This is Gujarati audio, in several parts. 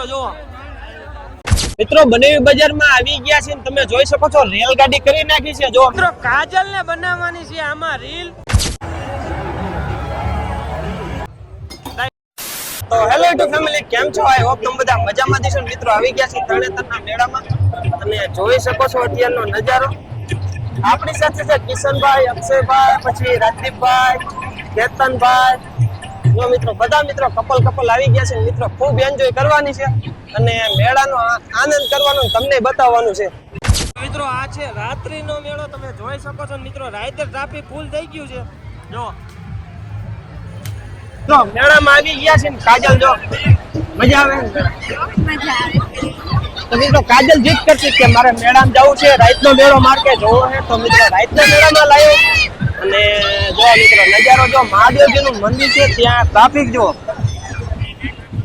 મિત્રો જો મિત્રો બનેવી બજારમાં આવી ગયા છે તમે જોઈ શકો છો રેલગાડી કરી નાખી છે જો મિત્રો કાજલ ને બનાવવાની છે આમાં રીલ. તો હેલો ટુ ફેમિલી કેમ છો? આઈ હોપ તમે બધા મજામાં છો. મિત્રો આવી ગયા છે તરણેતરના મેળામાં. તમે જોઈ શકો છો અત્યારનો નજારો. આપણી સાથે છે કિશનભાઈ અક્ષયભાઈ પછી રાજદીપભાઈ કેતનભાઈ જો મિત્રો, બધા મિત્રો કપલ કપલ આવી ગયા છે. મિત્રો, ખૂબ એન્જોય કરવાની છે અને મેળાનો આનંદ કરવાનો તમને બતાવવાનું છે. મિત્રો, આ છે રાત્રિનો મેળો. તમે જોઈ શકો છો મિત્રો રાતે ટ્રાફિક ફૂલ થઈ ગયું છે. જો. જો, મેળામાં આવી ગયા છે કાજલ, જો. મજા આવે ને? તો મિત્રો, કાજલ જીત કરતી કે મારે મેળામાં જવું છે? રાતનો મેળો માર્કે જોવો છે? તો મિત્રો રાઈતના મેળામાં લાવ્યો અને જો મિત્રો, નજારો જો મહાદેવજીનું મંદિર છે, ત્યાં ટ્રાફિક જો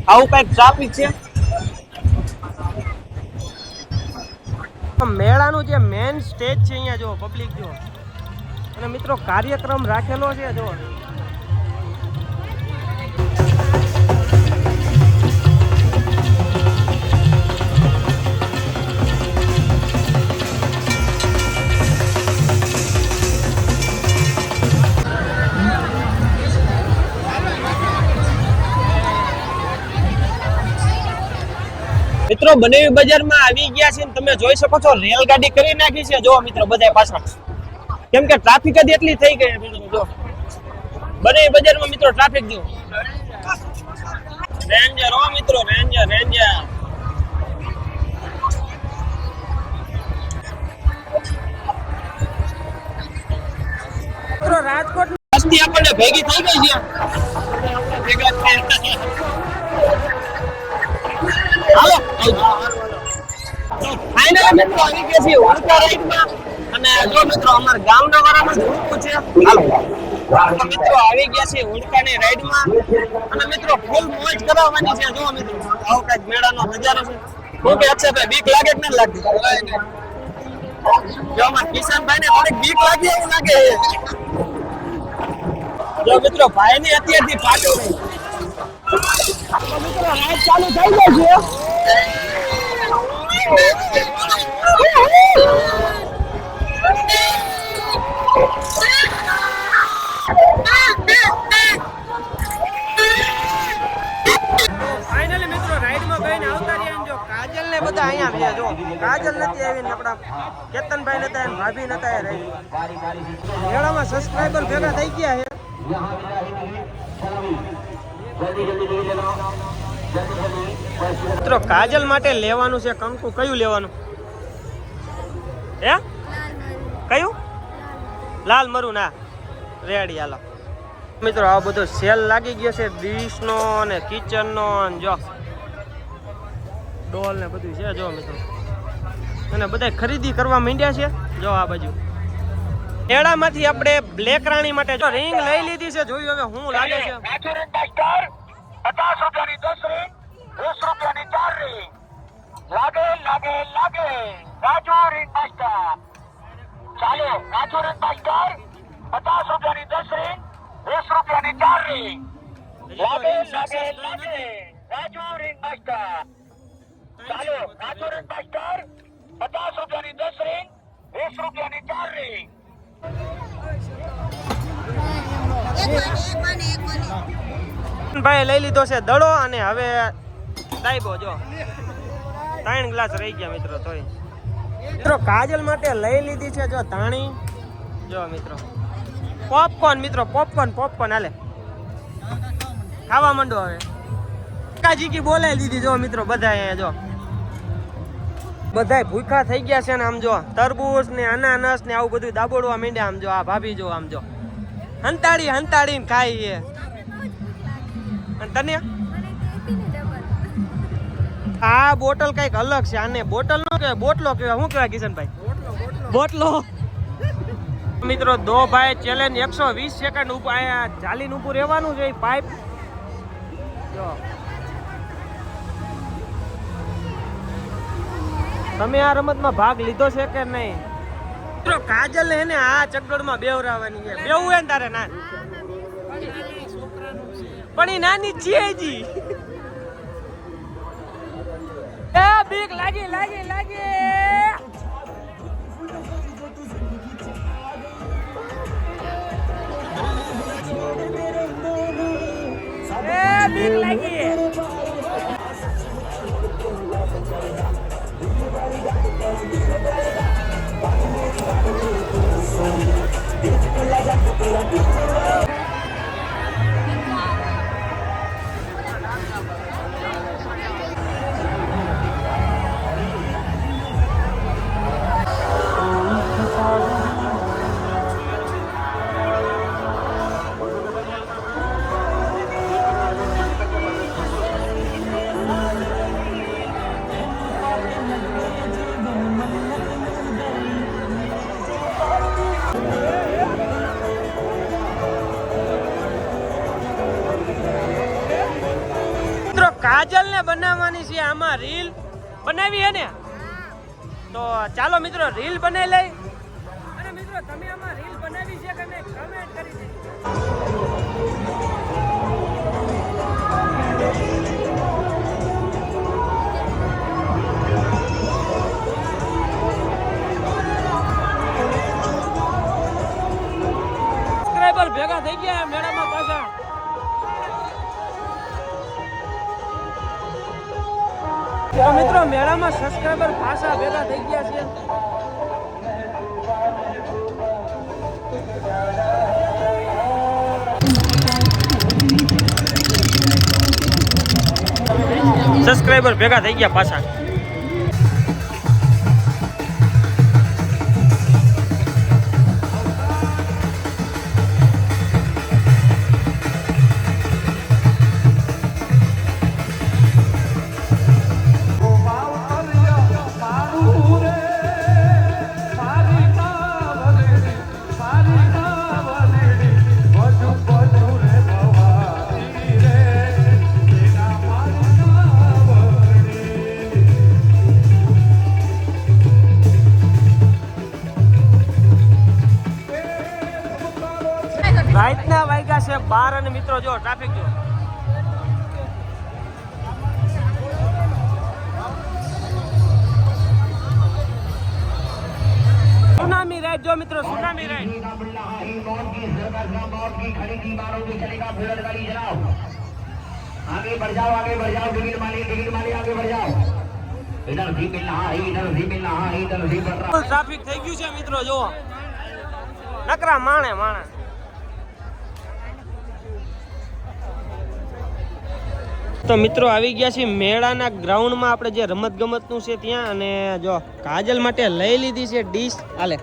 આવું કંઈક ટ્રાફિક છે? મેળાનું જે મેન સ્ટેજ છે અહીંયા જો પબ્લિક જો અને મિત્રો, કાર્યક્રમ રાખેલો છે જો મિત્રો બનેવી બજારમાં આવી ગયા છે તમે જોઈ શકો છો રેલગાડી કરી નાખી છે. જો મિત્રો બધા પાછળ. કેમ કે ટ્રાફિક જ એટલી થઈ ગઈ જો બનેવી બજારમાં મિત્રો ટ્રાફિક જો રેન્જર હો મિત્રો રેન્જર રેન્જર રાજકોટ વસ્તી આપણને ભેગી થઈ ગઈ છે. ફાઇનલ મિત્રો આવી ગયા નજારો છે. અક્ષયભાઈ બીક લાગે કે નથી લાગતી? જો અમારા કિશનભાઈ ને થોડીક બીક લાગી એવું લાગે. જો મિત્રો ભાઈ ની અત્યારથી પાટો રાઈડ ચાલુ થઈ ગઈ છે ફાઇનલી મિત્રો રાઈડમાં બેન આવતા રહ્યા ને જો કાજલ ને બધા અહીંયા રહ્યા જો કાજલ નથી આવી ને આપણા કેતનભાઈ નતા આવ્યા ને ભાભી નતા આવ્યા મેળામાં સબસ્ક્રાઇબર ભેગા થઈ ગયા છે. મિત્રો, કાજલ માટે લેવાનું છે કંકુ. કયું લેવાનું? હે? કયું? લાલ મરુ, ના. રેડી, હાલો. મિત્રો, આ બધો સેલ લાગી ગયો છે ડીશ નો અને કિચન નો અને જો. ડોલ ને બધું છે, જો મિત્રો. અને બધા ખરીદી કરવા માંડ્યા છે. જો આ બાજુ. મેળામાંથી આપણે બ્લેક રાણી માટે જો રિંગ લઈ લીધી છે જોયું હવે હું લાગે છે? પચાસ રૂપિયાની દસ રીંગ વીસ રૂપિયાની ચાર રીંગ લાગે લાગે લાગે. રાજુ રિંગ માસ્ટર ચાલો રાજુ રિંગ માસ્ટર પચાસ રૂપિયાની દસ રિંગ વીસ રૂપિયાની ચાર રિંગ લાગે લાગે લાગે. રાજુ રીંગ માસ્ટર ચાલો રાજુ રીંગ માસ્ટર પચાસ રૂપિયાની દસ રીંગ વીસ રૂપિયાની ચાર રીંગ ભાઈ લઈ લીધો છે દડો અને હવે દાઈબો જો. ત્રણ ગ્લાસ રહી ગયા મિત્રો તોય. મિત્રો કાજલ માટે લઈ લીધી છે જો ધાણી. જો મિત્રો. પોપકોર્ન મિત્રો પોપકોર્ન પોપકોર્ન હાલે. ખાવા માંડો હવે. કાજી કી બોલાવી દીધી જો મિત્રો બધા અહીંયા જો. બધાય ભૂખા થઈ ગયા છે ને આમ જો, તરબૂચ ને અનાનસ ને આવું બધું દાબોડવા માંડ્યા આમ જો, આ ભાભી જો આમ જો. હંતાડી ને ખાઈ એ અને તને? આ બોટલ કંઈક અલગ છે, આને બોટલ નો કહેવાય, બોટલો કહેવાય, શું કહેવાય કિશનભાઈ? બોટલો. મિત્રો, દો ભાઈ ચેલેન્જ એકસો વીસ સેકન્ડ ઉપર ચાલીને ઉપર રહેવાનું છે પાઇપ જો. તમે આ રમતમાં ભાગ લીધો છે કે નહીં? મિત્રો કાજલ ને આ ચકડોળમાં બેવરાવાની છે. બેવું હે ને તારે ના? પણ એ નાની છે એ બીક લાગી લાગી લાગી. એ બીક લાગી. આમાં રીલ બનાવી હે ને? તો ચાલો મિત્રો, રીલ બનાવી લઈ. અને મિત્રો, તમે આમાં રીલ બનાવી છે કે નહીં કમેન્ટ કરી દેજો મિત્રો મેળામાં સબસ્ક્રાઈબર પાછા ભેગા થઈ ગયા છે. સબસ્ક્રાઇબર ભેગા થઈ ગયા પાછા. વાગ્યા છે બાર અને મિત્રો જો ટ્રાફિક જો સુનામી રાઈડ જો મિત્રો સુનામી રાઈડ आगे बढ़ जाओ आगे बढ़ जाओ टिकट माली टिकट माली आगे बढ़ जाओ इधर भी मिल रहा है इधर भी मिल रहा है इधर भी बढ़ रहा ફૂલ ટ્રાફિક થઈ ગયું છે મિત્રો જો નકરા માણે માણે તો મિત્રો આવી ગયા છે મેળાના ગ્રાઉન્ડમાં. આપણે જે રમત ગમતનું છે ત્યાં અને જો કાજલ માટે લઈ લીધી છે ડીશ. હાલે.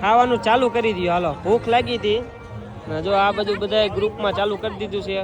ખાવાનું ચાલુ કરી દીધું. હાલો. ભૂખ લાગી હતી. જો આ બધું બધા ગ્રુપમાં ચાલુ કરી દીધું છે.